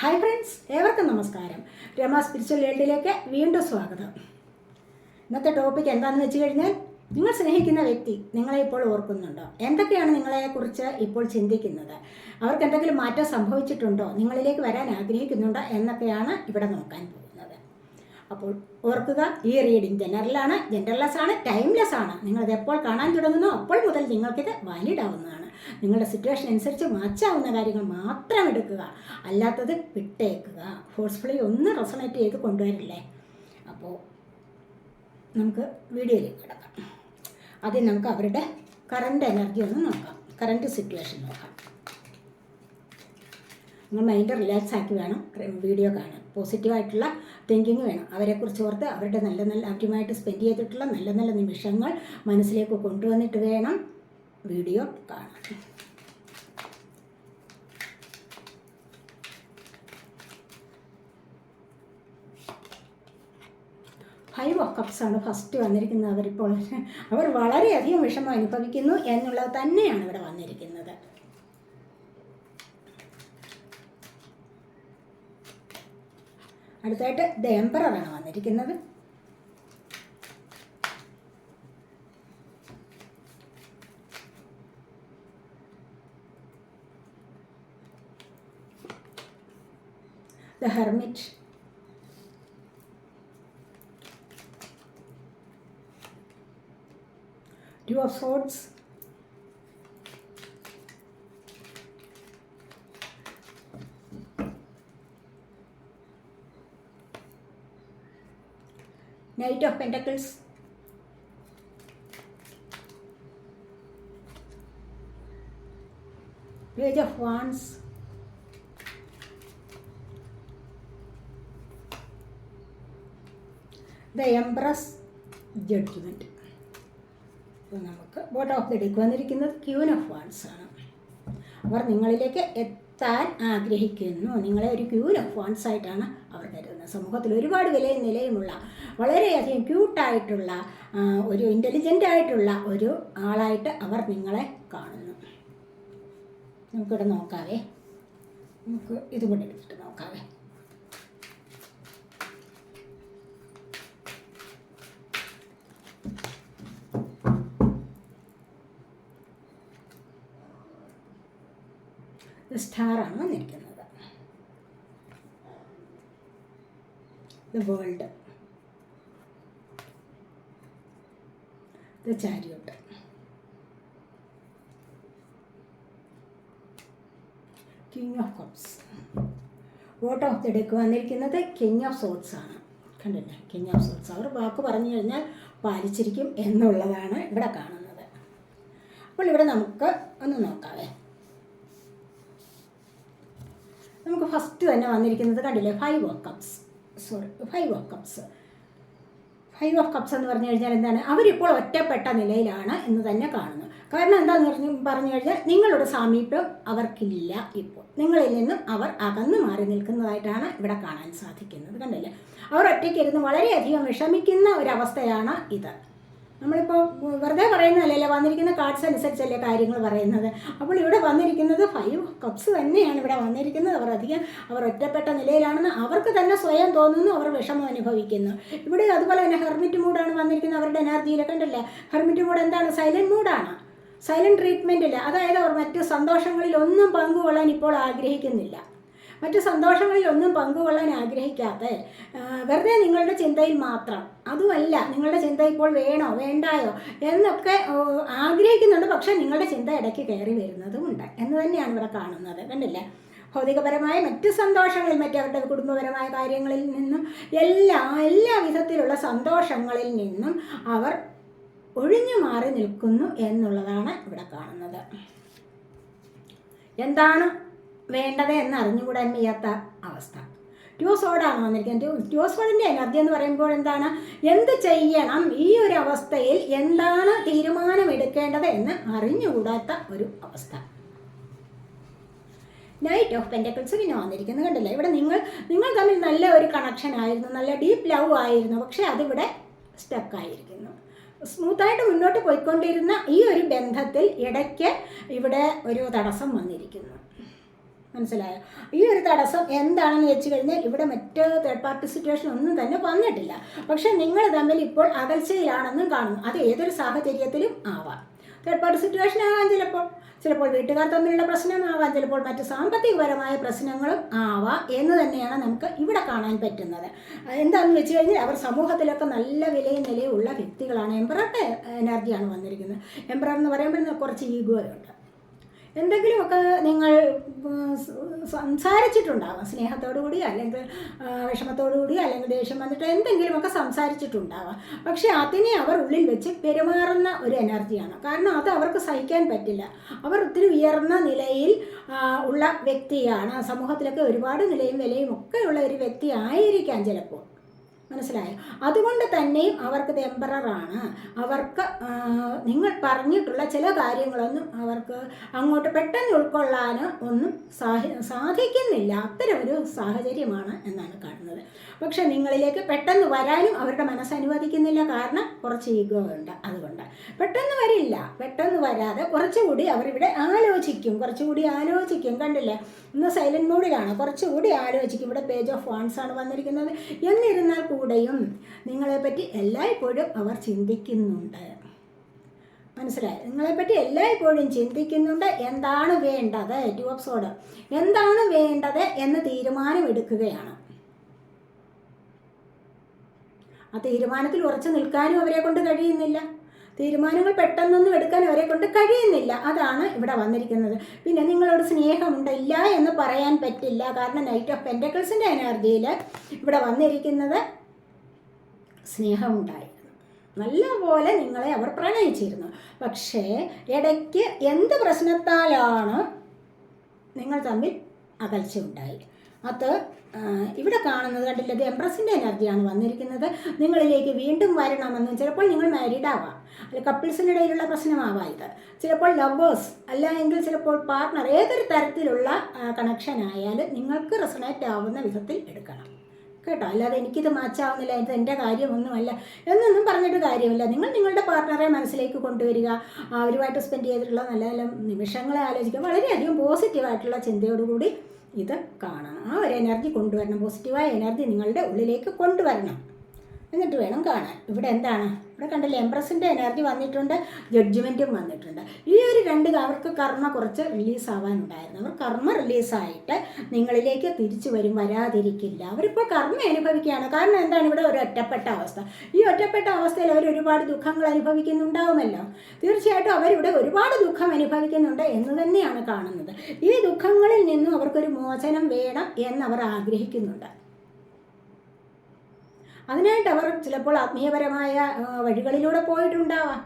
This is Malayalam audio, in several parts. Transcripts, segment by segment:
ഹായ് ഫ്രണ്ട്സ് ഏവർക്കും നമസ്കാരം. രമ സ്പിരിച്വൽ വേൾഡിലേക്ക് വീണ്ടും സ്വാഗതം. ഇന്നത്തെ ടോപ്പിക് എന്താണെന്ന് വെച്ച് കഴിഞ്ഞാൽ നിങ്ങൾ സ്നേഹിക്കുന്ന വ്യക്തി നിങ്ങളെ ഇപ്പോൾ ഓർക്കുന്നുണ്ടോ? എന്തൊക്കെയാണ് നിങ്ങളെക്കുറിച്ച് ഇപ്പോൾ ചിന്തിക്കുന്നത്? അവർക്ക് എന്തെങ്കിലും മാറ്റം സംഭവിച്ചിട്ടുണ്ടോ? നിങ്ങളിലേക്ക് വരാൻ ആഗ്രഹിക്കുന്നുണ്ടോ? എന്നൊക്കെയാണ് ഇവിടെ നോക്കാൻ പോകുന്നത്. അപ്പോൾ ഓർക്കുക ഈ റീഡിംഗ് ജനറലാണ് ജനറൽലെസ് ആണ് ടൈംലെസ് ആണ്. നിങ്ങളിത് എപ്പോൾ കാണാൻ തുടങ്ങുന്നോ അപ്പോൾ മുതൽ നിങ്ങൾക്കിത് വാലിഡ് ആവുന്നതാണ്. നിങ്ങളുടെ സിറ്റുവേഷൻ അനുസരിച്ച് മാച്ചാവുന്ന കാര്യങ്ങൾ മാത്രം എടുക്കുക. അല്ലാത്തത് വിട്ടേക്കുക. ഫോഴ്സ്ഫുള്ളി ഒന്ന് റെസണേറ്റ് ചെയ്ത് കൊണ്ടുവരില്ലേ? അപ്പോൾ നമുക്ക് വീഡിയോയിലേക്ക് കിടക്കാം. ആദ്യം നമുക്ക് അവരുടെ കറണ്ട് എനർജി ഒന്ന് നോക്കാം. കറണ്ട് സിറ്റുവേഷൻ നോക്കാം. നിങ്ങൾ മൈൻഡ് റിലാക്സ് ആക്കി വേണം വീഡിയോ കാണാൻ. പോസിറ്റീവായിട്ടുള്ള തിങ്കിങ് വേണം. അവരെക്കുറിച്ച് ഓർത്ത് അവരുടെ നല്ല നല്ല അവരുമായിട്ട് സ്പെൻഡ് ചെയ്തിട്ടുള്ള നല്ല നല്ല നിമിഷങ്ങൾ മനസ്സിലേക്ക് കൊണ്ടുവന്നിട്ട് വേണം. വീഡിയോ കാണാം. ഫൈവ് കപ്സാണ് ഫസ്റ്റ് വന്നിരിക്കുന്നത്. അവരിപ്പോൾ അവർ വളരെയധികം വിഷമം അനുഭവിക്കുന്നു എന്നുള്ളത് തന്നെയാണ് ഇവിടെ വന്നിരിക്കുന്നത്. അടുത്തായിട്ട് ദ വന്നിരിക്കുന്നത്. The Hermit. Two of Swords. Knight of Pentacles. Page of Wands. The empress judgement നമുക്ക് ബോട്ട് ഓഫ് ദി ഡേക്ക് വന്നിരിക്കുന്നത് ക്യൂൻ ഓഫ് വാൺസ് ആണ്. അവർ നിങ്ങളിലേക്ക് എത്താൻ ആഗ്രഹിക്കുന്നു. നിങ്ങളെ ഒരു ക്യൂൻ ഓഫ് വാൺസ് ആയിട്ടാണ് അവർ കരുതുന്നത്. സമൂഹത്തിൽ ഒരുപാട് വിലയും നിലയുമുള്ള വളരെയധികം ക്യൂട്ടായിട്ടുള്ള ഒരു ഇന്റലിജന്റ് ആയിട്ടുള്ള ഒരു ആളായിട്ട് അവർ നിങ്ങളെ കാണുന്നു. നമുക്കിവിടെ നോക്കാവേ. നമുക്ക് ഇതും കൂടെ എടുത്തിട്ട് നോക്കാവേ. സ്റ്റാറാണ് വന്നിരിക്കുന്നത്. The world. The chariot. King of cups vote of the വന്നിരിക്കുന്നത് കിങ് ഓഫ് സോട്ട്സ് ആണ്. കണ്ടില്ലേ? കിങ് ഓഫ് സോട്ട്സ് അവർ വാക്ക് പറഞ്ഞു കഴിഞ്ഞാൽ പാലിച്ചിരിക്കും എന്നുള്ളതാണ് ഇവിടെ കാണുന്നത്. അപ്പോൾ ഇവിടെ നമുക്ക് ഒന്ന് നോക്കാവേ നമുക്ക് ഫസ്റ്റ് തന്നെ വന്നിരിക്കുന്നത് കണ്ടില്ലേ? Five of cups sorry five of cups five of cups എന്ന് പറഞ്ഞു കഴിഞ്ഞാൽ എന്താണ്? അവരിപ്പോൾ ഒറ്റപ്പെട്ട നിലയിലാണ് എന്ന് തന്നെ കാണുന്നു. കാരണം എന്താണെന്ന് പറഞ്ഞു പറഞ്ഞു കഴിഞ്ഞാൽ നിങ്ങളുടെ സാമീപ്യം അവർക്കില്ല ഇപ്പോൾ. നിങ്ങളിൽ നിന്നും അവർ അകന്നു മാറി നിൽക്കുന്നതായിട്ടാണ് ഇവിടെ കാണാൻ സാധിക്കുന്നത്. കണ്ടില്ലേ? അവർ ഒറ്റയ്ക്കിരുന്ന് വളരെയധികം വിഷമിക്കുന്ന ഒരവസ്ഥയാണ് ഇത്. നമ്മളിപ്പോൾ വെറുതെ പറയുന്നതല്ലേ വന്നിരിക്കുന്ന കാർഡ്സ് അനുസരിച്ചല്ലേ കാര്യങ്ങൾ പറയുന്നത്. അപ്പോൾ ഇവിടെ വന്നിരിക്കുന്നത് ഫൈവ് കപ്സ് തന്നെയാണ് ഇവിടെ വന്നിരിക്കുന്നത്. അവർ അധികം അവർ ഒറ്റപ്പെട്ട നിലയിലാണെന്ന് അവർക്ക് തന്നെ സ്വയം തോന്നുന്നു അവർ വിഷമം അനുഭവിക്കുന്നു. ഇവിടെ അതുപോലെ തന്നെ ഹെർമിറ്റ് മൂഡാണ് വന്നിരിക്കുന്നത്. അവരുടെ എനർജിയിൽ കണ്ടല്ലേ? ഹെർമിറ്റ് മൂഡ് എന്താണ്? സൈലന്റ് മൂഡാണ് സൈലന്റ് ട്രീറ്റ്മെന്റില്ല അതായത് അവർ മറ്റു സന്തോഷങ്ങളിൽ ഒന്നും പങ്കുകൊള്ളാൻ ഇപ്പോൾ ആഗ്രഹിക്കുന്നില്ല. മറ്റു സന്തോഷങ്ങളിൽ ഒന്നും പങ്കുകൊള്ളാൻ ആഗ്രഹിക്കാതെ വെറുതെ നിങ്ങളുടെ ചിന്തയിൽ മാത്രം. അതുമല്ല നിങ്ങളുടെ ചിന്ത ഇപ്പോൾ വേണോ വേണ്ടായോ എന്നൊക്കെ ആഗ്രഹിക്കുന്നുണ്ട്. പക്ഷേ നിങ്ങളുടെ ചിന്ത ഇടയ്ക്ക് കയറി വരുന്നതുമുണ്ട് എന്ന് തന്നെയാണ് ഇവിടെ കാണുന്നത്. കണ്ടില്ലേ? ഭൗതികപരമായ മറ്റ് സന്തോഷങ്ങളിൽ മറ്റവരുടെ കുടുംബപരമായ കാര്യങ്ങളിൽ നിന്നും എല്ലാ എല്ലാ വിധത്തിലുള്ള സന്തോഷങ്ങളിൽ നിന്നും അവർ ഒഴിഞ്ഞു മാറി നിൽക്കുന്നു എന്നുള്ളതാണ് ഇവിടെ കാണുന്നത്. എന്താണ് വേണ്ടത് എന്ന് അറിഞ്ഞുകൂടാൻ വയ്യാത്ത അവസ്ഥ. ട്യൂസോഡാണ് വന്നിരിക്കുന്നത് ട്യൂസോഡിന്റെ എനർജി എന്ന് പറയുമ്പോൾ എന്താണ്? എന്ത് ചെയ്യണം? ഈ ഒരു അവസ്ഥയിൽ എന്താണ് തീരുമാനമെടുക്കേണ്ടത് എന്ന് അറിഞ്ഞുകൂടാത്ത ഒരു അവസ്ഥ. നൈറ്റ് ഓഫ് പെന്റക്കിൾസ് പിന്നെ വന്നിരിക്കുന്നു കണ്ടില്ല? ഇവിടെ നിങ്ങൾ നിങ്ങൾ തമ്മിൽ നല്ല ഒരു കണക്ഷൻ ആയിരുന്നു നല്ല ഡീപ്പ് ലവ് ആയിരുന്നു പക്ഷേ അതിവിടെ സ്റ്റക്കായിരിക്കുന്നു സ്മൂത്തായിട്ട് മുന്നോട്ട് പോയിക്കൊണ്ടിരുന്ന ഈ ഒരു ബന്ധത്തിൽ ഇടയ്ക്ക് ഇവിടെ ഒരു തടസ്സം വന്നിരിക്കുന്നു. മനസ്സിലായോ? ഈ ഒരു തടസ്സം എന്താണെന്ന് വെച്ച് കഴിഞ്ഞാൽ ഇവിടെ മറ്റ് തേർഡ് പാർട്ടി സിറ്റുവേഷൻ ഒന്നും തന്നെ വന്നിട്ടില്ല. പക്ഷെ നിങ്ങൾ തമ്മിൽ ഇപ്പോൾ അകൽച്ചയിലാണെന്നും കാണുന്നു. അത് ഏതൊരു സാഹചര്യത്തിലും ആവാം. തേർഡ് പാർട്ടി സിറ്റുവേഷൻ ആകാം ചിലപ്പോൾ. ചിലപ്പോൾ വീട്ടുകാർ തമ്മിലുള്ള പ്രശ്നമാവാം ചിലപ്പോൾ മറ്റ് സാമ്പത്തികപരമായ പ്രശ്നങ്ങളും ആവാം എന്ന് തന്നെയാണ് നമുക്ക് ഇവിടെ കാണാൻ പറ്റുന്നത്. എന്താണെന്ന് വെച്ച് കഴിഞ്ഞാൽ അവർ സമൂഹത്തിലൊക്കെ നല്ല വിലയും നിലയും ഉള്ള വ്യക്തികളാണ്. എംപററുടെ എനർജിയാണ് വന്നിരിക്കുന്നത്. എംപറർ എന്ന് പറയുമ്പോൾ കുറച്ച് ഈഗോ ഉണ്ട് എന്തെങ്കിലുമൊക്കെ നിങ്ങൾ സംസാരിച്ചിട്ടുണ്ടാവാം. സ്നേഹത്തോടു കൂടി അല്ലെങ്കിൽ വിഷമത്തോടു കൂടി അല്ലെങ്കിൽ ദേഷ്യം വന്നിട്ട് എന്തെങ്കിലുമൊക്കെ സംസാരിച്ചിട്ടുണ്ടാവാം. പക്ഷേ അതിനെ അവർ ഉള്ളിൽ വെച്ച് പെരുമാറുന്ന ഒരു എനർജിയാണ്. കാരണം അത് അവർക്ക് സഹിക്കാൻ പറ്റില്ല. അവർ ഒത്തിരി ഉയർന്ന നിലയിൽ ഉള്ള വ്യക്തിയാണ്. സമൂഹത്തിലൊക്കെ ഒരുപാട് നിലയും വിലയും ഒക്കെയുള്ള ഒരു വ്യക്തി ആയിരിക്കാം ചിലപ്പോൾ. മനസ്സിലായോ? അതുകൊണ്ട് തന്നെയും അവർക്ക് എംബററാണ് അവർക്ക് നിങ്ങൾ പറഞ്ഞിട്ടുള്ള ചില കാര്യങ്ങളൊന്നും അവർക്ക് അങ്ങോട്ട് പെട്ടെന്ന് ഉൾക്കൊള്ളാൻ ഒന്നും സാധിക്കുന്നില്ല. അത്തരമൊരു സാഹചര്യമാണ് എന്നാണ് കാണുന്നത്. പക്ഷെ നിങ്ങളിലേക്ക് പെട്ടെന്ന് വരാനും അവരുടെ മനസ്സ് അനുവദിക്കുന്നില്ല. കാരണം കുറച്ച് ഈഗോ ഉണ്ട് അതുകൊണ്ട്. പെട്ടെന്ന് വരില്ല. പെട്ടെന്ന് വരാതെ കുറച്ചുകൂടി അവരിവിടെ ആലോചിക്കും. കുറച്ചുകൂടി ആലോചിക്കും. കണ്ടില്ലേ? ഇന്ന് സൈലന്റ് മോഡിലാണ് കുറച്ചുകൂടി ആലോചിക്കും. ഇവിടെ പേജ് ഓഫ് വാൺസ് ആണ് വന്നിരിക്കുന്നത്. എന്നിരുന്നാൽ കൂടെയും നിങ്ങളെപ്പറ്റി എല്ലായ്പ്പോഴും അവർ ചിന്തിക്കുന്നുണ്ട്. മനസ്സിലായി? നിങ്ങളെപ്പറ്റി എല്ലായ്പ്പോഴും ചിന്തിക്കുന്നുണ്ട്. എന്താണ് വേണ്ടത്? ടു ഓഫ് സോഡ് എന്താണ് വേണ്ടത് എന്ന് തീരുമാനമെടുക്കുകയാണ്. ആ തീരുമാനത്തിൽ ഉറച്ചു നിൽക്കാനും അവരെ കൊണ്ട് കഴിയുന്നില്ല. തീരുമാനങ്ങൾ പെട്ടെന്നൊന്നും എടുക്കാൻ അവരെ കൊണ്ട് കഴിയുന്നില്ല. അതാണ് ഇവിടെ വന്നിരിക്കുന്നത്. പിന്നെ നിങ്ങളോട് സ്നേഹമുണ്ട്. ഇല്ല എന്ന് പറയാൻ പറ്റില്ല. കാരണം നൈറ്റ് ഓഫ് പെന്റക്കിൾസിന്റെ എനർജിയിൽ ഇവിടെ വന്നിരിക്കുന്നത് സ്നേഹമുണ്ടായിരുന്നു. നല്ലപോലെ നിങ്ങളെ അവർ പ്രണയിച്ചിരുന്നു. പക്ഷേ ഇടയ്ക്ക് എന്ത് പ്രശ്നത്താലാണ് നിങ്ങൾ തമ്മിൽ അകൽച്ച ഉണ്ടായി അത് ഇവിടെ കാണുന്നത് കണ്ടില്ല ഇത് എംപ്രസിന്റെ എനർജിയാണ് വന്നിരിക്കുന്നത്. നിങ്ങളിലേക്ക് വീണ്ടും വരണമെന്നും ചിലപ്പോൾ നിങ്ങൾ മാരീഡ് ആവാം. അല്ലെ കപ്പിൾസിനിടയിലുള്ള പ്രശ്നമാവാം ഇത്. ചിലപ്പോൾ ലവേഴ്സ് അല്ല എങ്കിൽ ചിലപ്പോൾ പാർട്ട്ണർ ഏതൊരു തരത്തിലുള്ള കണക്ഷൻ ആയാലും നിങ്ങൾക്ക് റെസണേറ്റ് ആവുന്ന വിധത്തിൽ എടുക്കണം. കേട്ടോ. അല്ലാതെ എനിക്കിത് മാച്ചാവുന്നില്ല ഇത് എന്റെ കാര്യമൊന്നുമല്ല എന്നൊന്നും പറഞ്ഞിട്ട് കാര്യമില്ല. നിങ്ങൾ നിങ്ങളുടെ പാർട്ട്ണറെ മനസ്സിലേക്ക് കൊണ്ടുവരിക. അവരുമായിട്ട് സ്പെൻഡ് ചെയ്തിട്ടുള്ള നല്ല നല്ല നിമിഷങ്ങളെ ആലോചിക്കുക. വളരെയധികം പോസിറ്റീവായിട്ടുള്ള ചിന്തയോടുകൂടി ഇത് കാണണം. ആ ഒരു എനർജി കൊണ്ടുവരണം. പോസിറ്റീവായ എനർജി നിങ്ങളുടെ ഉള്ളിലേക്ക് കൊണ്ടുവരണം. എന്നിട്ട് വേണം കാണാൻ. ഇവിടെ എന്താണ്? ഇവിടെ കണ്ടില്ലേ എംപ്രസിന്റെ എനർജി വന്നിട്ടുണ്ട് ജഡ്ജ്മെന്റും വന്നിട്ടുണ്ട്. ഈ ഒരു രണ്ട് അവർക്ക് കർമ്മ കുറച്ച് റിലീസാവാനുണ്ടായിരുന്നു അവർ കർമ്മ റിലീസായിട്ട് നിങ്ങളിലേക്ക് തിരിച്ചു വരും വരാതിരിക്കില്ല. അവരിപ്പോൾ കർമ്മ അനുഭവിക്കുകയാണ്. കാരണം എന്താണ് ഇവിടെ ഒരു ഒറ്റപ്പെട്ട അവസ്ഥ. ഈ ഒറ്റപ്പെട്ട അവസ്ഥയിൽ അവർ ഒരുപാട് ദുഃഖങ്ങൾ അനുഭവിക്കുന്നുണ്ടാവുമല്ലോ. തീർച്ചയായിട്ടും അവരിവിടെ ഒരുപാട് ദുഃഖം അനുഭവിക്കുന്നുണ്ട് എന്ന് തന്നെയാണ് കാണുന്നത്. ഈ ദുഃഖങ്ങളിൽ നിന്നും അവർക്കൊരു മോചനം വേണം എന്ന് അവർ ആഗ്രഹിക്കുന്നുണ്ട്. അതിനായിട്ട് അവർ ചിലപ്പോൾ ആത്മീയപരമായ വഴികളിലൂടെ പോയിട്ടുണ്ടാവാം.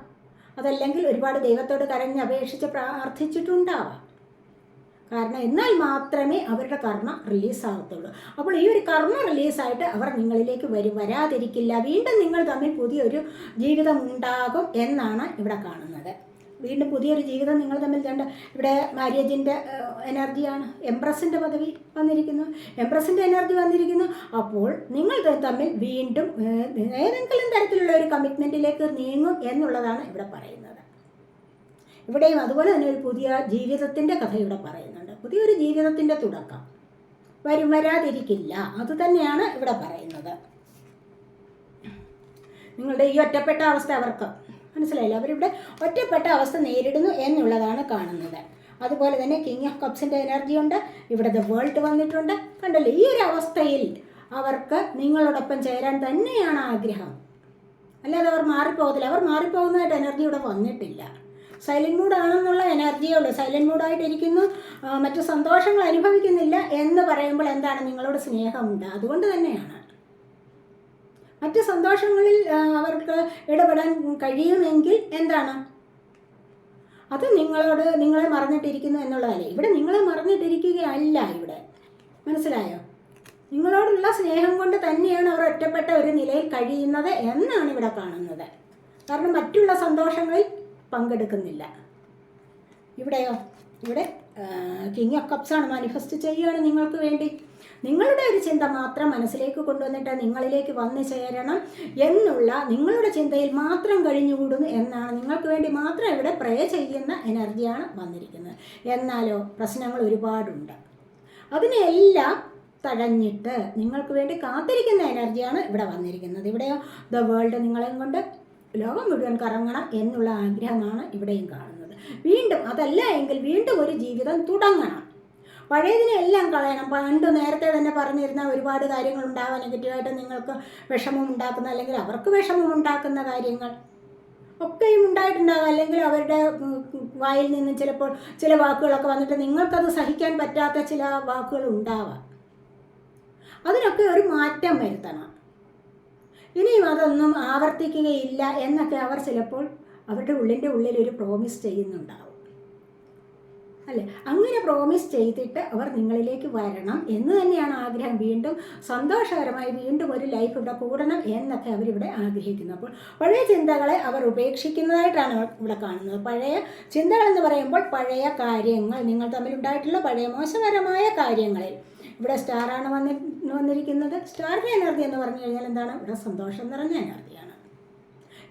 അതല്ലെങ്കിൽ ഒരുപാട് ദൈവത്തോട് കരഞ്ഞ് അപേക്ഷിച്ച് പ്രാർത്ഥിച്ചിട്ടുണ്ടാവാം. കാരണം എന്നാൽ മാത്രമേ അവരുടെ കർമ്മ റിലീസാകത്തുള്ളൂ അപ്പോൾ ഈ ഒരു കർമ്മ റിലീസായിട്ട് അവർ നിങ്ങളിലേക്ക് വരും വരാതിരിക്കില്ല. വീണ്ടും നിങ്ങൾ തമ്മിൽ പുതിയൊരു ജീവിതം ഉണ്ടാകും എന്നാണ് ഇവിടെ കാണുന്നത്. വീണ്ടും പുതിയൊരു ജീവിതം നിങ്ങൾ തമ്മിൽ രണ്ട് ഇവിടെ മാര്യേജിന്റെ എനർജിയാണ്. എംപ്രസിന്റെ പദവി വന്നിരിക്കുന്നു. എംപ്രസിന്റെ എനർജി വന്നിരിക്കുന്നു. അപ്പോൾ നിങ്ങൾ തമ്മിൽ വീണ്ടും ഏതെങ്കിലും തരത്തിലുള്ള ഒരു കമ്മിറ്റ്മെന്റിലേക്ക് നീങ്ങും എന്നുള്ളതാണ് ഇവിടെ പറയുന്നത്. ഇവിടെയും അതുപോലെ തന്നെ ഒരു പുതിയ ജീവിതത്തിന്റെ കഥ ഇവിടെ പറയുന്നുണ്ട്. പുതിയൊരു ജീവിതത്തിന്റെ തുടക്കം. വരും വരാതിരിക്കില്ല. അത് തന്നെയാണ് ഇവിടെ പറയുന്നത്. നിങ്ങളുടെ ഈ ഒറ്റപ്പെട്ട അവസ്ഥ അവർക്ക് മനസ്സിലായില്ല? അവരിവിടെ ഒറ്റപ്പെട്ട അവസ്ഥ നേരിടുന്നു എന്നുള്ളതാണ് കാണുന്നത്. അതുപോലെ തന്നെ കിങ് ഓഫ് കപ്സിന്റെ എനർജി ഉണ്ട്. ഇവിടെ ദ വേൾഡ് വന്നിട്ടുണ്ട്. കണ്ടല്ലോ? ഈ ഒരു അവസ്ഥയിൽ അവർക്ക് നിങ്ങളോടൊപ്പം ചേരാൻ തന്നെയാണ് ആഗ്രഹം. അല്ലാതെ അവർ മാറിപ്പോകത്തില്ല. അവർ മാറിപ്പോകുന്നതായിട്ട് എനർജി ഇവിടെ വന്നിട്ടില്ല. സൈലന്റ് മൂഡ് ആണെന്നുള്ള എനർജിയേ ഉള്ളൂ. സൈലന്റ് മൂഡായിട്ട് ഇരിക്കുന്നു മറ്റു സന്തോഷങ്ങൾ അനുഭവിക്കുന്നില്ല എന്ന് പറയുമ്പോൾ എന്താണ് നിങ്ങളോട് സ്നേഹമുണ്ട്? അതുകൊണ്ട് തന്നെയാണ്. മറ്റ് സന്തോഷങ്ങളിൽ അവർക്ക് ഇടപെടാൻ കഴിയുമെങ്കിൽ എന്താണ്? അത് നിങ്ങളോട് നിങ്ങളെ മറന്നിട്ടിരിക്കുന്നു എന്നുള്ളതല്ലേ. ഇവിടെ നിങ്ങളെ മറന്നിട്ടിരിക്കുകയല്ല ഇവിടെ. മനസ്സിലായോ? നിങ്ങളോടുള്ള സ്നേഹം കൊണ്ട് തന്നെയാണ് അവർ ഒറ്റപ്പെട്ട ഒരു നിലയിൽ കഴിയുന്നത് എന്നാണ് ഇവിടെ കാണുന്നത്. കാരണം മറ്റുള്ള സന്തോഷങ്ങളിൽ പങ്കെടുക്കുന്നില്ല. ഇവിടെയോ? ഇവിടെ കിങ് ഓഫ് കപ്സാണ് മാനിഫെസ്റ്റ് ചെയ്യുകയാണ് നിങ്ങൾക്ക് വേണ്ടി. നിങ്ങളുടെ ഒരു ചിന്ത മാത്രം മനസ്സിലേക്ക് കൊണ്ടുവന്നിട്ട് നിങ്ങളിലേക്ക് വന്നു ചേരണം എന്നുള്ള നിങ്ങളുടെ ചിന്തയിൽ മാത്രം കഴിഞ്ഞുകൂടുന്നു എന്നാണ് നിങ്ങൾക്ക് വേണ്ടി മാത്രം ഇവിടെ പ്രേ ചെയ്യുന്ന എനർജിയാണ് വന്നിരിക്കുന്നത്. എന്നാലോ പ്രശ്നങ്ങൾ ഒരുപാടുണ്ട്. അതിനെല്ലാം തഴഞ്ഞിട്ട് നിങ്ങൾക്ക് വേണ്ടി കാത്തിരിക്കുന്ന എനർജിയാണ് ഇവിടെ വന്നിരിക്കുന്നത്. ഇവിടെയോ ദ വേൾഡ് നിങ്ങളെയും കൊണ്ട് ലോകം മുഴുവൻ കറങ്ങണം എന്നുള്ള ആഗ്രഹമാണ് ഇവിടെയും കാണുന്നത്. വീണ്ടും അതല്ല എങ്കിൽ വീണ്ടും ഒരു ജീവിതം തുടങ്ങണം. പഴയതിനെ എല്ലാം കളയണം. പണ്ട് നേരത്തെ തന്നെ പറഞ്ഞിരുന്ന ഒരുപാട് കാര്യങ്ങൾ ഉണ്ടാവാൻ നെഗറ്റീവായിട്ട് നിങ്ങൾക്ക് വിഷമം ഉണ്ടാക്കുന്ന അല്ലെങ്കിൽ അവർക്ക് വിഷമം ഉണ്ടാക്കുന്ന കാര്യങ്ങൾ ഒക്കെയും ഉണ്ടായിട്ടുണ്ടാകും. അല്ലെങ്കിൽ അവരുടെ വായിൽ നിന്ന് ചിലപ്പോൾ ചില വാക്കുകളൊക്കെ വന്നിട്ട് നിങ്ങൾക്കത് സഹിക്കാൻ പറ്റാത്ത ചില വാക്കുകൾ ഉണ്ടാവാം. അതിനൊക്കെ ഒരു മാറ്റം വരുത്തണം. ഇനിയും അതൊന്നും ആവർത്തിക്കുകയില്ല എന്നൊക്കെ അവർ ചിലപ്പോൾ അവരുടെ ഉള്ളിന്റെ ഉള്ളിൽ ഒരു പ്രോമിസ് ചെയ്യുന്നുണ്ടാവും. അല്ലേ? അങ്ങനെ പ്രോമിസ് ചെയ്തിട്ട് അവർ നിങ്ങളിലേക്ക് വരണം എന്ന് തന്നെയാണ് ആഗ്രഹം. വീണ്ടും സന്തോഷകരമായി വീണ്ടും ഒരു ലൈഫ് ഇവിടെ കൂടണം എന്നൊക്കെ അവരിവിടെ ആഗ്രഹിക്കുന്നു. അപ്പോൾ പഴയ ചിന്തകളെ അവർ ഉപേക്ഷിക്കുന്നതായിട്ടാണ് ഇവിടെ കാണുന്നത്. പഴയ ചിന്തകൾ എന്ന് പറയുമ്പോൾ പഴയ കാര്യങ്ങൾ നിങ്ങൾ തമ്മിലുണ്ടായിട്ടുള്ള പഴയ മോശകരമായ കാര്യങ്ങളിൽ. ഇവിടെ സ്റ്റാറാണ് വന്നി വന്നിരിക്കുന്നത്. സ്റ്റാറിന്റെ എനർജി എന്ന് പറഞ്ഞു കഴിഞ്ഞാൽ എന്താണ്? ഇവിടെ സന്തോഷം നിറഞ്ഞ എനർജിയാണ്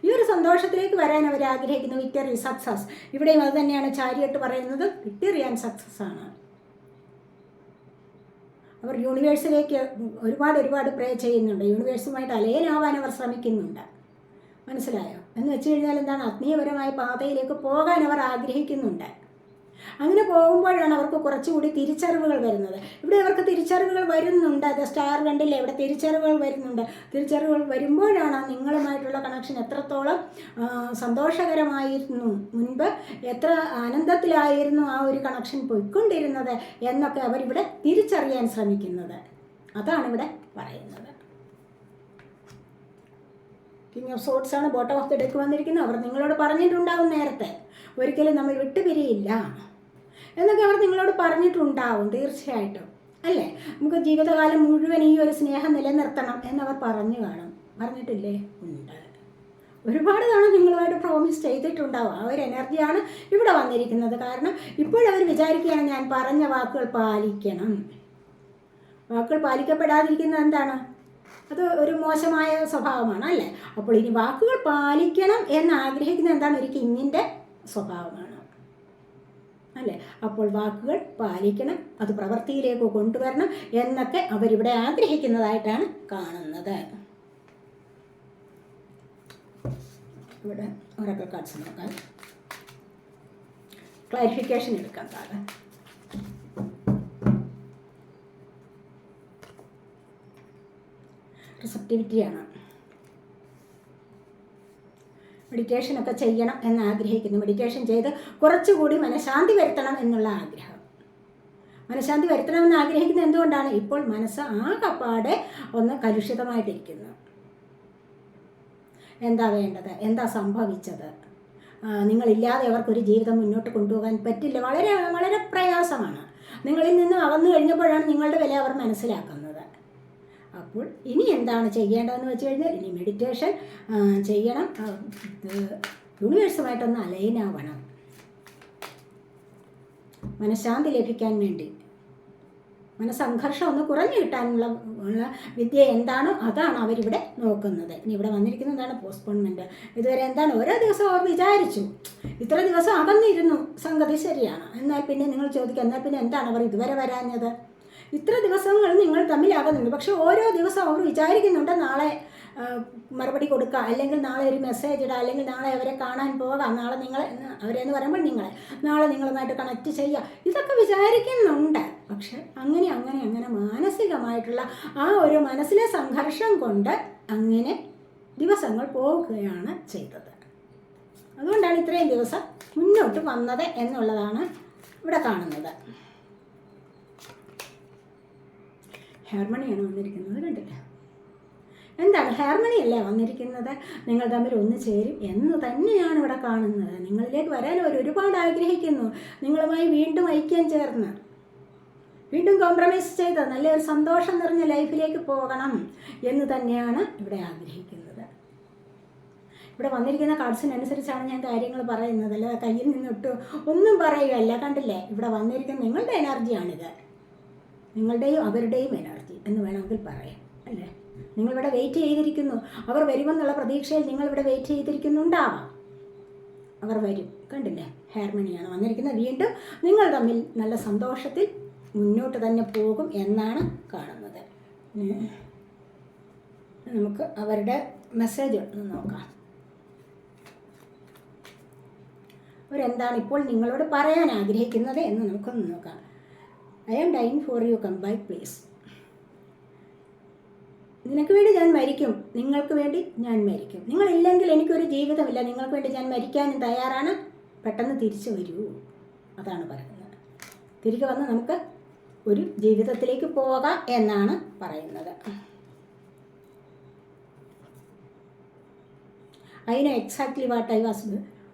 ഈ ഒരു സന്തോഷത്തിലേക്ക് വരാൻ അവർ ആഗ്രഹിക്കുന്നു. വിക്ടറി സക്സസ് ഇവിടെയും അത് തന്നെയാണ് ചാരിയട്ട് പറയുന്നത്. വിക്ടറി സക്സസ് ആണ്. അവർ യൂണിവേഴ്സിലേക്ക് ഒരുപാട് ഒരുപാട് പ്രേ ചെയ്യുന്നുണ്ട്. യൂണിവേഴ്സുമായിട്ട് അലയനാവാൻ അവർ ശ്രമിക്കുന്നുണ്ട്. മനസ്സിലായോ? എന്ന് വെച്ച് കഴിഞ്ഞാൽ എന്താണ്? ആത്മീയപരമായ പാതയിലേക്ക് പോകാൻ അവർ ആഗ്രഹിക്കുന്നുണ്ട്. അങ്ങനെ പോകുമ്പോഴാണ് അവർക്ക് കുറച്ചുകൂടി തിരിച്ചറിവുകൾ വരുന്നത്. ഇവിടെ അവർക്ക് തിരിച്ചറിവുകൾ വരുന്നുണ്ട്. അത് സ്റ്റാർ കണ്ടില്ലേ? ഇവിടെ തിരിച്ചറിവുകൾ വരുന്നുണ്ട്. തിരിച്ചറിവുകൾ വരുമ്പോഴാണ് നിങ്ങളുമായിട്ടുള്ള കണക്ഷൻ എത്രത്തോളം സന്തോഷകരമായിരുന്നു. മുൻപ് എത്ര ആനന്ദത്തിലായിരുന്നു ആ ഒരു കണക്ഷൻ പോയിക്കൊണ്ടിരുന്നത് എന്നൊക്കെ അവരിവിടെ തിരിച്ചറിയാൻ ശ്രമിക്കുന്നത്. അതാണ് ഇവിടെ പറയുന്നത്. കിങ് ഓഫ് സോട്ട്സ് ആണ് ബോട്ടം ഓഫ് ദി ഡെക്ക് വന്നിരിക്കുന്നത്. അവർ നിങ്ങളോട് പറഞ്ഞിട്ടുണ്ടാവും നേരത്തെ. ഒരിക്കലും നമ്മൾ വിട്ടുപിരിയില്ല. എന്നൊക്കെ അവർ നിങ്ങളോട് പറഞ്ഞിട്ടുണ്ടാവും തീർച്ചയായിട്ടും. അല്ലേ? നമുക്ക് ജീവിതകാലം മുഴുവൻ ഈ ഒരു സ്നേഹം നിലനിർത്തണം എന്നവർ പറഞ്ഞു കാണും. പറഞ്ഞിട്ടില്ലേ? ഉണ്ട്. ഒരുപാട് തവണ നിങ്ങളുമായിട്ട് പ്രോമിസ് ചെയ്തിട്ടുണ്ടാവും. ആ ഒരു എനർജിയാണ് ഇവിടെ വന്നിരിക്കുന്നത്. കാരണം ഇപ്പോഴവർ വിചാരിക്കുകയാണ് ഞാൻ പറഞ്ഞ വാക്കുകൾ പാലിക്കണം. വാക്കുകൾ പാലിക്കപ്പെടാതിരിക്കുന്നത് എന്താണ്? അത് ഒരു മോശമായ സ്വഭാവമാണ് അല്ലേ? അപ്പോൾ ഇനി വാക്കുകൾ പാലിക്കണം എന്ന് ആഗ്രഹിക്കുന്ന എന്താണ്? ഒരു കിങ്ങിന്റെ സ്വഭാവമാണ്. അല്ലേ? അപ്പോൾ വാക്കുകൾ പാലിക്കണം അത് പ്രവൃത്തിയിലേക്ക് കൊണ്ടുവരണം എന്നൊക്കെ അവരിവിടെ ആഗ്രഹിക്കുന്നതായിട്ടാണ് കാണുന്നത്. ഇവിടെ ഒരൊക്കെ കാർഡ്സ് നോക്കാം ക്ലാരിഫിക്കേഷൻ എടുക്കാം താഴെ. റിസപ്റ്റിവിറ്റിയാണ് മെഡിറ്റേഷനൊക്കെ ചെയ്യണം എന്ന് ആഗ്രഹിക്കുന്നു. മെഡിറ്റേഷൻ ചെയ്ത് കുറച്ചുകൂടി മനഃശാന്തി വരുത്തണം എന്നുള്ള ആഗ്രഹം. മനഃശാന്തി വരുത്തണമെന്ന് ആഗ്രഹിക്കുന്നത് എന്തുകൊണ്ടാണ്? ഇപ്പോൾ മനസ്സ് ആകപ്പാടെ ഒന്ന് കലുഷിതമായിട്ടിരിക്കുന്നു. എന്താ വേണ്ടത്? എന്താ സംഭവിച്ചത്? നിങ്ങളില്ലാതെ അവർക്കൊരു ജീവിതം മുന്നോട്ട് കൊണ്ടുപോകാൻ പറ്റില്ല. വളരെ വളരെ പ്രയാസമാണ്. നിങ്ങളിൽ നിന്ന് അകന്നു കഴിഞ്ഞപ്പോഴാണ് നിങ്ങളുടെ വില അവർ മനസ്സിലാക്കുന്നത്. അപ്പോൾ ഇനി എന്താണ് ചെയ്യേണ്ടതെന്ന് വെച്ച് കഴിഞ്ഞാൽ ഇനി മെഡിറ്റേഷൻ ചെയ്യണം. യൂണിവേഴ്സുമായിട്ടൊന്ന് അലൈൻ അലൈനാവണം മനഃശാന്തി ലഭിക്കാൻ വേണ്ടി. മനസ്സംഘർഷം ഒന്ന് കുറഞ്ഞു കിട്ടാനുള്ള ഉള്ള വിദ്യ എന്താണോ അതാണ് അവരിവിടെ നോക്കുന്നത്. ഇനി ഇവിടെ വന്നിരിക്കുന്നതാണ് പോസ്റ്റ്പോൺമെന്റ് ഇതുവരെ എന്താണ്? ഓരോ ദിവസം അവർ വിചാരിച്ചു. ഇത്ര ദിവസം അകന്നിരുന്നു. സംഗതി ശരിയാണ്. എന്നാൽ പിന്നെ നിങ്ങൾ ചോദിക്കുക എന്നാൽ പിന്നെ എന്താണ് അവർ ഇതുവരെ വരാഞ്ഞത്? ഇത്ര ദിവസങ്ങൾ നിങ്ങൾ തമ്മിലാകുന്നുണ്ട്. പക്ഷേ ഓരോ ദിവസവും അവർ വിചാരിക്കുന്നുണ്ട് നാളെ മറുപടി കൊടുക്കുക അല്ലെങ്കിൽ നാളെ ഒരു മെസ്സേജ് ഇടുക അല്ലെങ്കിൽ നാളെ അവരെ കാണാൻ പോകാം നാളെ നിങ്ങളെ അവരെന്ന് പറയുമ്പോൾ നിങ്ങളെ നാളെ നിങ്ങളുമായിട്ട് കണക്ട് ചെയ്യുക ഇതൊക്കെ വിചാരിക്കുന്നുണ്ട്. പക്ഷെ അങ്ങനെ അങ്ങനെ അങ്ങനെ മാനസികമായിട്ടുള്ള ആ ഒരു മനസ്സിലെ സംഘർഷം കൊണ്ട് അങ്ങനെ ദിവസങ്ങൾ പോവുകയാണ് ചെയ്തത്. അതുകൊണ്ടാണ് ഇത്രയും ദിവസം മുന്നോട്ട് വന്നത് എന്നുള്ളതാണ് ഇവിടെ കാണുന്നത്. ഹാർമണിയാണ് വന്നിരിക്കുന്നത് കണ്ടില്ല? എന്താണ് അല്ലേ വന്നിരിക്കുന്നത്? നിങ്ങൾ തമ്മിൽ ഒന്ന് ചേരും എന്ന് തന്നെയാണ് ഇവിടെ കാണുന്നത്. നിങ്ങളിലേക്ക് വരാൻ അവർ ഒരുപാട് ആഗ്രഹിക്കുന്നു. നിങ്ങളുമായി വീണ്ടും ഐക്യം ചേർന്ന്. വീണ്ടും കോംപ്രമൈസ് ചെയ്ത് നല്ലൊരു സന്തോഷം നിറഞ്ഞ ലൈഫിലേക്ക് പോകണം എന്ന് തന്നെയാണ് ഇവിടെ ആഗ്രഹിക്കുന്നത്. ഇവിടെ വന്നിരിക്കുന്ന കാർഡ്സിനനുസരിച്ചാണ് ഞാൻ കാര്യങ്ങൾ പറയുന്നത്. അല്ലാതെ കയ്യിൽ നിന്നിട്ട് ഒന്നും പറയുകയല്ല. കണ്ടില്ലേ? ഇവിടെ വന്നിരിക്കുന്ന നിങ്ങളുടെ എനർജിയാണിത് നിങ്ങളുടെയും അവരുടെയും എനർജി എന്ന് വേണമെങ്കിൽ പറയാം അല്ലേ? നിങ്ങളിവിടെ വെയിറ്റ് ചെയ്തിരിക്കുന്നു. അവർ വരുമെന്നുള്ള പ്രതീക്ഷയിൽ നിങ്ങളിവിടെ വെയിറ്റ് ചെയ്തിരിക്കുന്നുണ്ടാവാം. അവർ വരും. കണ്ടില്ലേ? ഹെയർമണിയാണ് വന്നിരിക്കുന്നത്. വീണ്ടും നിങ്ങൾ തമ്മിൽ നല്ല സന്തോഷത്തിൽ മുന്നോട്ട് തന്നെ പോകും എന്നാണ് കാണുന്നത്. നമുക്ക് അവരുടെ മെസ്സേജ് നോക്കാം. അവരെന്താണ് ഇപ്പോൾ നിങ്ങളോട് പറയാൻ ആഗ്രഹിക്കുന്നത് എന്ന് നമുക്കൊന്ന് നോക്കാം. I am dying for you come by please നിനക്ക് വേണ്ടി ഞാൻ മരിക്കും. നിങ്ങൾക്ക് വേണ്ടി ഞാൻ മരിക്കും. നിങ്ങളില്ലെങ്കിൽ എനിക്കൊരു ജീവിതമില്ല. നിങ്ങൾക്ക് വേണ്ടി ഞാൻ മരിക്കാനും തയ്യാറാണ്. പെട്ടെന്ന് തിരിച്ചു വരൂ. അതാണ് പറയുന്നത്. തിരികെ വന്ന് നമുക്ക് ഒരു ജീവിതത്തിലേക്ക് പോകാം എന്നാണ് പറയുന്നത്. I know exactly what I was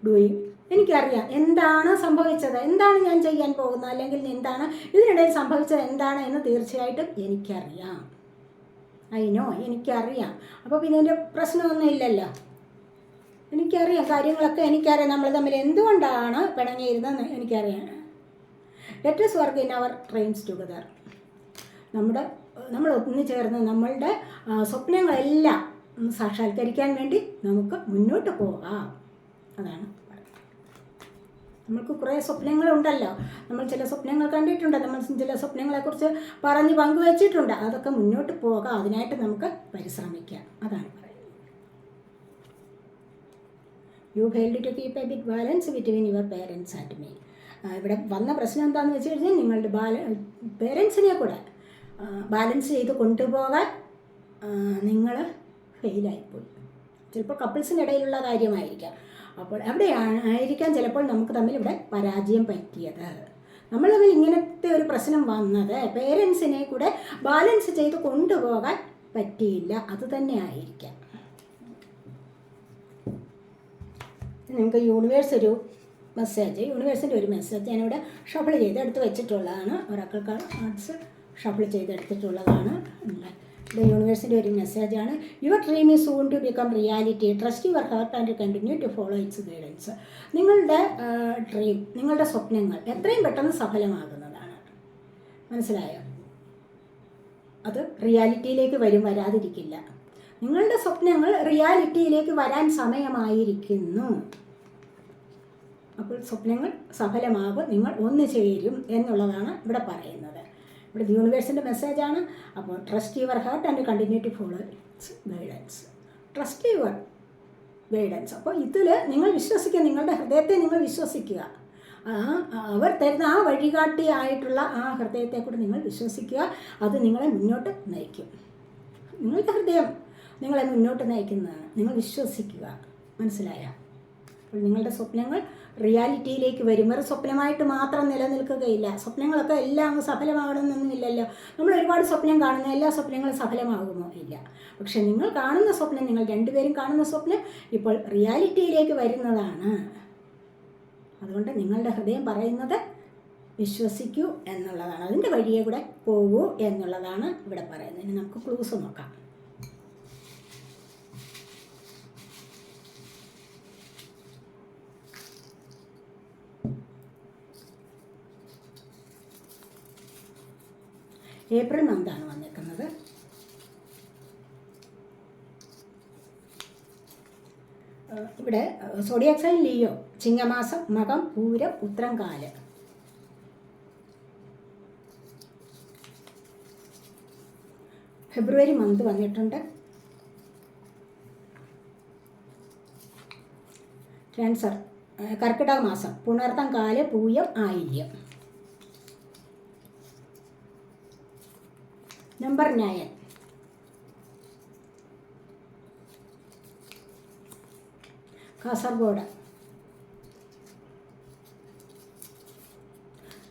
doing എനിക്കറിയാം എന്താണ് സംഭവിച്ചത്. എന്താണ് ഞാൻ ചെയ്യാൻ പോകുന്നത്? അല്ലെങ്കിൽ എന്താണ് ഇതിനിടയിൽ സംഭവിച്ചത്? എന്താണ് എന്ന് തീർച്ചയായിട്ടും എനിക്കറിയാം. ഐ നോ എനിക്കറിയാം. അപ്പോൾ പിന്നെ എന്റെ പ്രശ്നമൊന്നും ഇല്ലല്ലോ. എനിക്കറിയാം കാര്യങ്ങളൊക്കെ എനിക്കറിയാം. നമ്മൾ തമ്മിൽ എന്തുകൊണ്ടാണ് പിണങ്ങിയിരുന്നതെന്ന് എനിക്കറിയാം. Let's work in our trains together നമ്മുടെ നമ്മൾ ഒന്നു ചേർന്ന് നമ്മളുടെ സ്വപ്നങ്ങളെല്ലാം സാക്ഷാത്കരിക്കാൻ വേണ്ടി നമുക്ക് മുന്നോട്ട് പോകാം. അതാണ്. നമ്മൾക്ക് കുറേ സ്വപ്നങ്ങളുണ്ടല്ലോ. നമ്മൾ ചില സ്വപ്നങ്ങൾ കണ്ടിട്ടുണ്ട്. നമ്മൾ ചില സ്വപ്നങ്ങളെക്കുറിച്ച് പറഞ്ഞ് പങ്കുവച്ചിട്ടുണ്ട്. അതൊക്കെ മുന്നോട്ട് പോകാം. അതിനായിട്ട് നമുക്ക് പരിശ്രമിക്കാം. അതാണ് പറയുന്നത്. You failed to keep a big balance between your parents and me ഇവിടെ വന്ന പ്രശ്നം എന്താണെന്ന് വെച്ച് കഴിഞ്ഞാൽ നിങ്ങളുടെ ബാല പേരൻസിനെ കൂടെ ബാലൻസ് ചെയ്ത് കൊണ്ടുപോകാൻ നിങ്ങൾ ഫെയിലായിപ്പോയി ചിലപ്പോൾ കപ്പിൾസിന്റെ ഇടയിലുള്ള കാര്യമായിരിക്കാം. അപ്പോൾ അവിടെയാണ് ആയിരിക്കാം ചിലപ്പോൾ നമുക്ക് തമ്മിൽ ഇവിടെ പരാജയം പറ്റിയത്. നമ്മൾ തമ്മിൽ ഇങ്ങനത്തെ ഒരു പ്രശ്നം വന്നത് പേരൻസിനെ കൂടെ ബാലൻസ് ചെയ്ത് കൊണ്ടുപോകാൻ പറ്റിയില്ല. അത് തന്നെ ആയിരിക്കാം. നിങ്ങൾക്ക് യൂണിവേഴ്സ് ഒരു മെസ്സേജ് യൂണിവേഴ്സിന്റെ ഒരു മെസ്സേജ് ഞാനിവിടെ ഷഫിൾ ചെയ്ത് എടുത്ത് വെച്ചിട്ടുള്ളതാണ്. ഒരാക്കൾ ആർട്സ് ഷഫിൾ ചെയ്തെടുത്തിട്ടുള്ളതാണ്. ഇവിടെ യൂണിവേഴ്സിന്റെ ഒരു മെസ്സേജാണ് your dream is soon to become reality trust your heart and continue to follow its guidance നിങ്ങളുടെ ഡ്രീം നിങ്ങളുടെ സ്വപ്നങ്ങൾ എത്രയും പെട്ടെന്ന് സഫലമാകുന്നതാണ്. മനസ്സിലായോ? അത് റിയാലിറ്റിയിലേക്ക് വരും വരാതിരിക്കില്ല. നിങ്ങളുടെ സ്വപ്നങ്ങൾ റിയാലിറ്റിയിലേക്ക് വരാൻ സമയമായിരിക്കുന്നു. അപ്പോൾ സ്വപ്നങ്ങൾ സഫലമാകും നിങ്ങൾ ഒന്ന് ചേരും എന്നുള്ളതാണ് ഇവിടെ പറയുന്നത്. ഇവിടെ യൂണിവേഴ്സിന്റെ മെസ്സേജാണ് അപ്പോൾ trust your heart and continue to follow its guidance trust your guidance അപ്പോൾ ഇതിൽ നിങ്ങൾ വിശ്വസിക്കുക നിങ്ങളുടെ ഹൃദയത്തെ നിങ്ങൾ വിശ്വസിക്കുക. അവർ തരുന്ന ആ വഴികാട്ടിയായിട്ടുള്ള ആ ഹൃദയത്തെ കൂടി നിങ്ങൾ വിശ്വസിക്കുക. അത് നിങ്ങളെ മുന്നോട്ട് നയിക്കും. നിങ്ങളുടെ ഹൃദയം നിങ്ങളെ മുന്നോട്ട് നയിക്കുന്നതാണ്. നിങ്ങൾ വിശ്വസിക്കുക. മനസ്സിലായ? അപ്പോൾ നിങ്ങളുടെ സ്വപ്നങ്ങൾ റിയാലിറ്റിയിലേക്ക് വരും. വെറും സ്വപ്നമായിട്ട് മാത്രം നിലനിൽക്കുകയില്ല. സ്വപ്നങ്ങളൊക്കെ എല്ലാം അങ്ങ് സഫലമാകണമെന്നൊന്നുമില്ലല്ലോ. നമ്മൾ ഒരുപാട് സ്വപ്നം കാണുന്ന. എല്ലാ സ്വപ്നങ്ങളും സഫലമാകുമോ? ഇല്ല. പക്ഷെ നിങ്ങൾ കാണുന്ന സ്വപ്നം നിങ്ങൾ രണ്ടുപേരും കാണുന്ന സ്വപ്നം ഇപ്പോൾ റിയാലിറ്റിയിലേക്ക് വരുന്നതാണ്. അതുകൊണ്ട് നിങ്ങളുടെ ഹൃദയം പറയുന്നത് വിശ്വസിക്കൂ എന്നുള്ളതാണ്. അതിന്റെ വഴിയെ കൂടെ പോകൂ എന്നുള്ളതാണ് ഇവിടെ പറയുന്നത്. ഇനി നമുക്ക് ക്ലൂസ് നോക്കാം. ഏപ്രിൽ മന്താണ് വന്നിരിക്കുന്നത് ഇവിടെ സോഡിയാക് സൈൻ ലിയോ ചിങ്ങമാസം മകം പൂരം ഉത്രം കാൽ. ഫെബ്രുവരി മന്ത് വന്നിട്ടുണ്ട്. ക്യാൻസർ കർക്കിടക മാസം പുണർത്തം കാൽ പൂയം ആയില്യം. Number Kasaragod.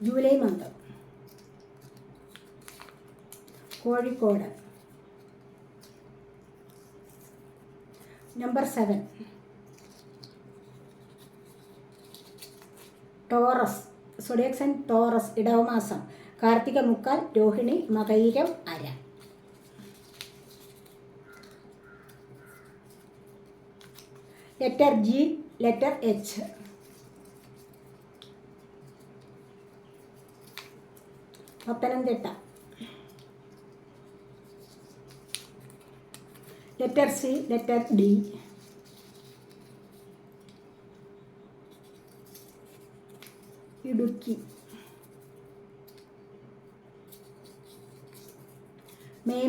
July month. Kozhikode. Number seven. Taurus. Zodiac sign Taurus ഇടവമാസം. കാർത്തിക മുക്കാൽ രോഹിണി മകൈരം letter G letter H Pathanamthitta. Letter C letter D Idukki. May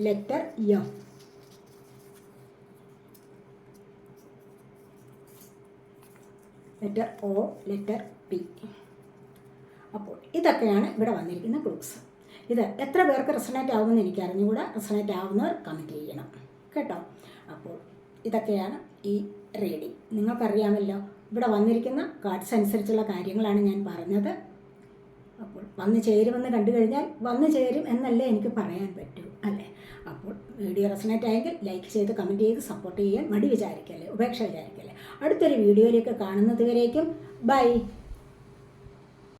letter M letter O letter P അപ്പോൾ ഇതൊക്കെയാണ് ഇവിടെ വന്നിരിക്കുന്ന ക്ലൂസ് ഇത് എത്ര പേർക്ക് റെസണേറ്റ് ആകുമെന്ന് എനിക്ക് അറിഞ്ഞുകൂടാ. റെസണേറ്റ് ആവുന്നവർ കമന്റ് ചെയ്യണം. കേട്ടോ? അപ്പോൾ ഇതൊക്കെയാണ് ഈ റീഡിങ് നിങ്ങൾക്കറിയാമല്ലോ ഇവിടെ വന്നിരിക്കുന്ന കാർഡ്സ് അനുസരിച്ചുള്ള കാര്യങ്ങളാണ് ഞാൻ പറഞ്ഞത്. അപ്പോൾ വന്ന് ചേരുമെന്ന് കണ്ടു കഴിഞ്ഞാൽ വന്നു ചേരും എന്നല്ലേ എനിക്ക് പറയാൻ പറ്റൂ അപ്പോൾ വീഡിയോ റെസണേറ്റ് ആയെങ്കിൽ ലൈക്ക് ചെയ്ത് കമന്റ് ചെയ്ത് സപ്പോർട്ട് ചെയ്യാൻ മടി വിചാരിക്കല്ലേ ഉപേക്ഷ വിചാരിക്കല്ലേ. അടുത്തൊരു വീഡിയോയിലേക്ക് കാണുന്നത് വരേക്കും ബൈ.